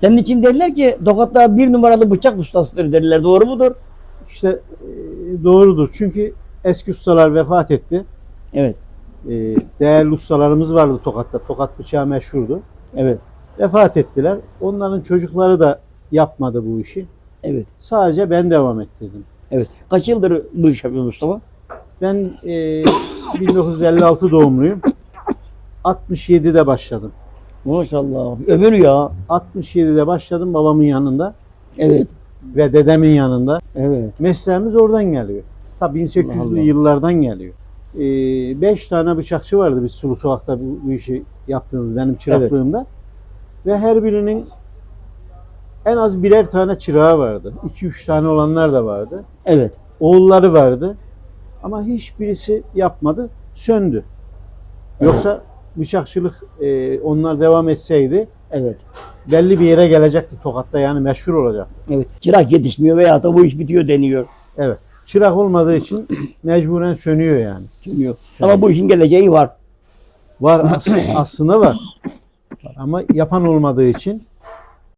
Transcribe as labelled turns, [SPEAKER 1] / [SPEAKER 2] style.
[SPEAKER 1] Senin için derler ki Tokat'ta bir numaralı bıçak ustasıdır derler. Doğru mudur?
[SPEAKER 2] İşte e, doğrudur. Çünkü eski ustalar vefat etti.
[SPEAKER 1] Evet.
[SPEAKER 2] E, değerli ustalarımız vardı Tokat'ta. Tokat bıçağı meşhurdu.
[SPEAKER 1] Evet.
[SPEAKER 2] Vefat ettiler. Onların çocukları da yapmadı bu işi.
[SPEAKER 1] Evet.
[SPEAKER 2] Sadece ben devam ettirdim.
[SPEAKER 1] Evet. Kaç yıldır bu iş yapıyorsun Mustafa?
[SPEAKER 2] Ben e, 1956 doğumluyum. 67'de başladım.
[SPEAKER 1] Maşallah. Ömür ya.
[SPEAKER 2] 67'de başladım babamın yanında
[SPEAKER 1] Evet.
[SPEAKER 2] ve dedemin yanında.
[SPEAKER 1] Evet.
[SPEAKER 2] Mesleğimiz oradan geliyor. Tabii 1800'lü
[SPEAKER 1] Allah Allah.
[SPEAKER 2] yıllardan geliyor. 5 tane bıçakçı vardı biz Sulu Sokak'ta bu, bu işi yaptığımız benim çıraklığımda. Ve her birinin en az birer tane çırağı vardı. 2-3 tane olanlar da vardı.
[SPEAKER 1] Evet.
[SPEAKER 2] Oğulları vardı. Ama hiçbirisi yapmadı. Söndü. Yoksa bıçakçılık e, onlar devam etseydi
[SPEAKER 1] Evet.
[SPEAKER 2] belli bir yere gelecekti Tokat'ta yani meşhur olacak.
[SPEAKER 1] Evet. Çırak yetişmiyor veya da bu iş bitiyor deniyor.
[SPEAKER 2] Evet. Çırak olmadığı için mecburen sönüyor yani.
[SPEAKER 1] Deniyor. Ama bu işin geleceği var.
[SPEAKER 2] Var as- aslında var. Ama yapan olmadığı için